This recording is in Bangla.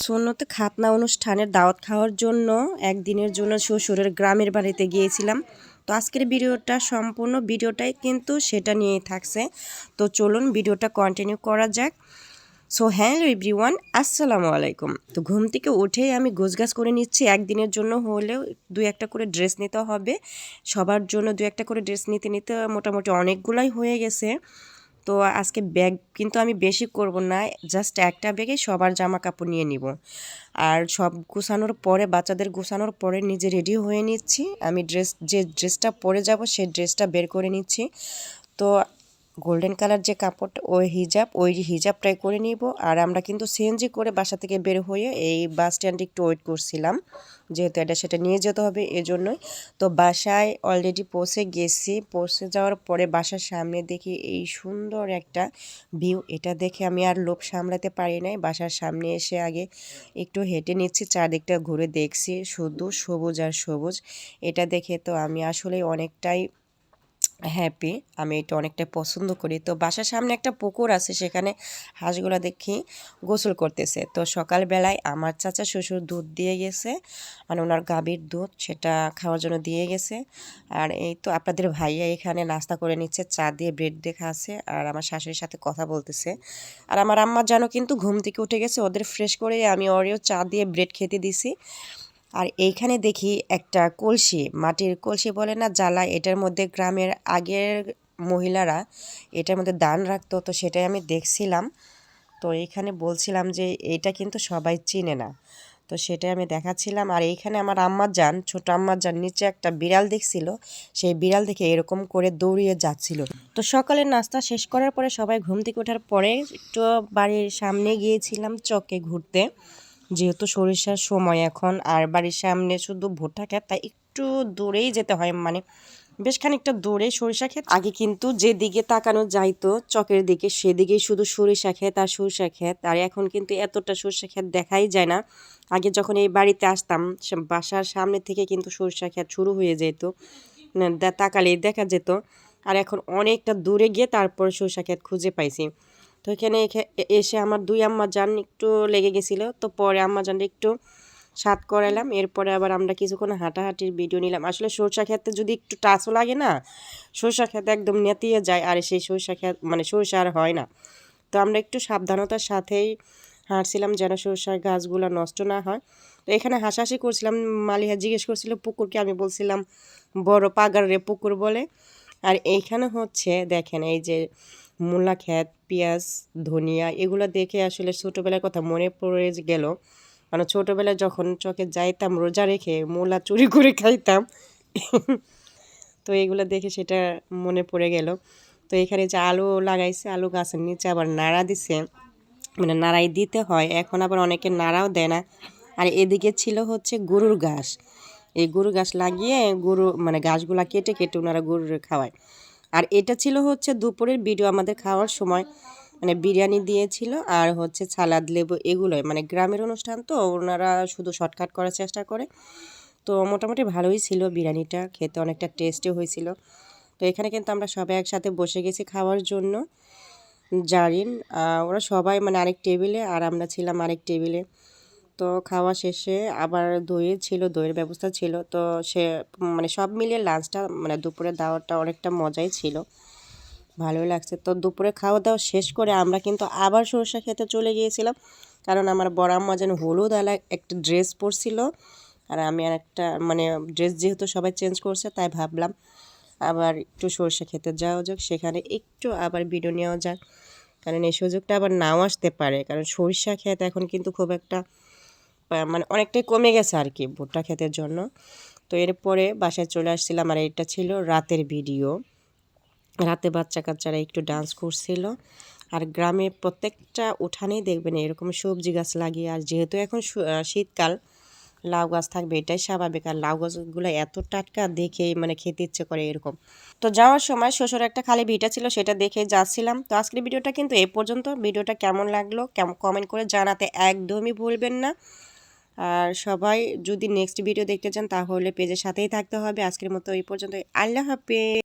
সুন্নতে খাতনা অনুষ্ঠানের দাওয়াত খাওয়ার জন্য একদিনের জন্য শ্বশুরের গ্রামের বাড়িতে গিয়েছিলাম। তো আজকের ভিডিওটা সম্পূর্ণ ভিডিওটাই কিন্তু সেটা নিয়েই থাকছে। তো চলুন ভিডিওটা কন্টিনিউ করা যাক। সো হ্যালো এভরিওয়ান আসসালামু আলাইকুম। তো ঘুম থেকে উঠেই আমি গোছগাছ করে নিচ্ছি। একদিনের জন্য হলেও দু একটা করে ড্রেস নিতে হবে। সবার জন্য দু একটা করে ড্রেস নিতে নিতে মোটামুটি অনেকগুলাই হয়ে গেছে। তো আজকে ব্যাগ কিন্তু আমি বেশি করব না জাস্ট একটা ব্যাগে সবার জামা কাপড় নিয়ে নিব। আর সব গুছানোর পরে, বাচ্চাদের গুছানোর পরে নিজে রেডি হয়ে নিচ্ছি। আমি ড্রেস যে ড্রেসটা পরে যাব, সেই ড্রেসটা বের করে নিচ্ছি। তো গোল্ডেন কালার যে কাপড়টা ওই হিজাব, ওই হিজাবটাই করে নিব। আর আমরা কিন্তু সিএনজি করে বাসা থেকে বের হয়ে এই বাস স্ট্যান্ডে একটু ওয়েট করছিলাম। যেহেতু এটা সেটা নিয়ে যেতে হবে এজন্যই। তো বাসায় অলরেডি পৌঁছে গেছি। পৌঁছে যাওয়ার পরে বাসার সামনে দেখি এই সুন্দর একটা ভিউ এটা দেখে আমি আর লোভ সামলাতে পারি নাই। বাসার সামনে এসে আগে একটু হেঁটে নিচ্ছি, চারদিকটা ঘুরে দেখছি। শুধু সবুজ আর সবুজ। এটা দেখে তো আমি আসলে অনেকটাই হ্যাপি আমি এটা অনেকটা পছন্দ করি। তো বাসার সামনে একটা পুকুর আছে, সেখানে হাঁসগুলো দেখি গোসল করতেছে। তো সকালবেলায় আমার চাচা শ্বশুর দুধ দিয়ে গেছে মানে ওনার গাভীর দুধ, সেটা খাওয়ার জন্য দিয়ে গেছে। আর এই তো আপনাদের ভাইয়া এখানে নাস্তা করে নিচ্ছে, চা দিয়ে ব্রেড দেখা আছে, আর আমার শাশুড়ির সাথে কথা বলতেছে। আর আমার আম্মা জানো কিন্তু ঘুম থেকে উঠে গেছে, ওদের ফ্রেশ করে আমি ওরেও চা দিয়ে ব্রেড খেতে দিছি। আর এইখানে দেখি একটা কলসি, মাটির কলসি বলে না জ্বালা, এটার মধ্যে গ্রামের আগের মহিলারা এটার মধ্যে দান রাখতো, তো সেটাই আমি দেখছিলাম। তো এইখানে বলছিলাম যে এটা কিন্তু সবাই চিনে না। তো সেটাই আমি দেখাচ্ছিলাম। আর এইখানে আমার আম্মার যান, ছোট আম্মার যান, নিচে একটা বিড়াল দেখছিল, সেই বিড়াল দেখে এরকম করে দৌড়িয়ে যাচ্ছিল। তো সকালের নাস্তা শেষ করার পরে সবাই ঘুম থেকে ওঠার পরে একটু বাড়ির সামনে গিয়েছিলাম চকে ঘুরতে। যেহেতু সরিষার সময় এখন, আর বাড়ির সামনে শুধু ভুট্টা ক্ষেত, তাই একটু দূরেই যেতে হয়। মানে বেশ খানিকটা দূরে সরিষা ক্ষেত। আগে কিন্তু যেদিকে তাকানো যাইতো, চকের দিকে, সেদিকেই শুধু সরিষা ক্ষেত আর সরিষা ক্ষেত। আর এখন কিন্তু এতটা সরিষা ক্ষেত দেখাই যায় না। আগে যখন এই বাড়িতে আসতাম বাসার সামনে থেকে কিন্তু সরিষা ক্ষেত শুরু হয়ে যেত। তাকালেই দেখা যেত। আর এখন অনেকটা দূরে গিয়ে তারপর সরিষা ক্ষেত খুঁজে পাইছি। তো এখানে এসে আমার দুই আম্মা যান একটু লেগে গেছিল, তো পরে আম্মা যান একটু স্বাদ করালাম, এরপরে আবার আমরা কিছুক্ষণ হাঁটাহাঁটির ভিডিও নিলাম। আসলে সরষা খেতে যদি একটু টাচও লাগে না, সরষা খেতে একদম নেতিয়ে যায়, আর সেই সরষা খেত মানে সরষা আর হয় না। তো আমরা একটু সাবধানতার সাথেই হাঁটছিলাম যেন সরষার গাছগুলো নষ্ট না হয়। তো এখানে হাসাহাসি করছিলাম, মালিহা জিজ্ঞেস করছিল, পুকুরকে? আমি বলছিলাম, বড় পাগার রে পুকুর বলে। আর এইখানে হচ্ছে দেখেন এই যে মূলা ক্ষেত, পেঁয়াজ, ধনিয়া এগুলো দেখে আসলে ছোটোবেলার কথা মনে পড়ে গেল। মানে ছোটোবেলায় যখন চোখে যাইতাম রোজা রেখে মূলা চুরি করে খাইতাম। তো এগুলো দেখে সেটা মনে পড়ে গেল। তো এখানে যে আলু লাগাইছে, আলু গাছের নিচে আবার নাড়া দিছে। মানে নাড়াই দিতে হয়, এখন আবার অনেকে নাড়াও দেয় না। আর এদিকে ছিল হচ্ছে গরুর ঘাস। এই গরু গাছ লাগিয়ে গরু মানে গাছগুলা কেটে কেটে ওনারা গরুর খাওয়ায়। আর এটা ছিল হচ্ছে দুপুরের ভিডিও আমাদের খাওয়ার সময়। মানে বিরিয়ানি দিয়েছিল আর হচ্ছে সালাদ, লেবু এগুলোই। মানে গ্রামের অনুষ্ঠান তো, ওনারা শুধু শর্টকাট করার চেষ্টা করে। তো মোটামুটি ভালোই ছিল বিরিয়ানিটা, খেতে অনেকটা টেস্টি হয়েছিল। তো এখানে কিন্তু আমরা সবাই একসাথে বসে গেছি খাওয়ার জন্য। জারিন ওরা সবাই মানে আরেক টেবিলে আর আমরা ছিলাম আরেক টেবিলে তো খাওয়া শেষে আবার দইয়ের ছিল, দইয়ের ব্যবস্থা ছিল। তো সে মানে সব মিলিয়ে লাঞ্চটা মানে দুপুরে দাওয়াটা অনেকটা মজাই ছিল। ভালোই লাগছে। তো দুপুরে খাওয়া দাওয়া শেষ করে আমরা কিন্তু আবার সরষা খেতে চলে গিয়েছিলাম। কারণ আমার বড় আম্মা যেন হলুদ আলা একটা ড্রেস পরছিল। আর আমি আর একটা মানে ড্রেস যেহেতু সবাই চেঞ্জ করছে, তাই ভাবলাম আবার একটু সরষে খেতে যাওয়া যাক। সেখানে একটু আবার ভিডিও নেওয়া যাক। কারণ এই সুযোগটা আবার নাও আসতে পারে। কারণ সরিষা ক্ষেত এখন কিন্তু খুব একটা মানে অনেকটাই কমে গেছে আর কি ভুট্টা ক্ষেতের জন্য। তো এরপরে বাসায় চলে আসছিলাম আর এটা ছিল রাতের ভিডিও। রাতে বাচ্চা কাচ্চারা একটু ডান্স করছিল। আর গ্রামে প্রত্যেকটা উঠানেই দেখবেন এরকম সবজি গাছ লাগিয়ে, আর যেহেতু এখন শীতকাল, লাউ গাছ থাকবে এটাই স্বাভাবিক। আর লাউ গাছগুলো এত টাটকা দেখে মানে খেতে ইচ্ছে করে এরকম। তো যাওয়ার সময় শ্বশুর একটা খালি ভিটা ছিল, সেটা দেখে যাচ্ছিলাম। তো আজকের ভিডিওটা কিন্তু এ পর্যন্ত। ভিডিওটা কেমন লাগল কেমন কমেন্ট করে জানাতে একদমই ভুলবেন না। আর সবাই যদি নেক্সট ভিডিও দেখতে চান তাহলে পেজের সাথেই থাকতে হবে। আজকের মতো এই পর্যন্ত আল্লাহ হাফেজ।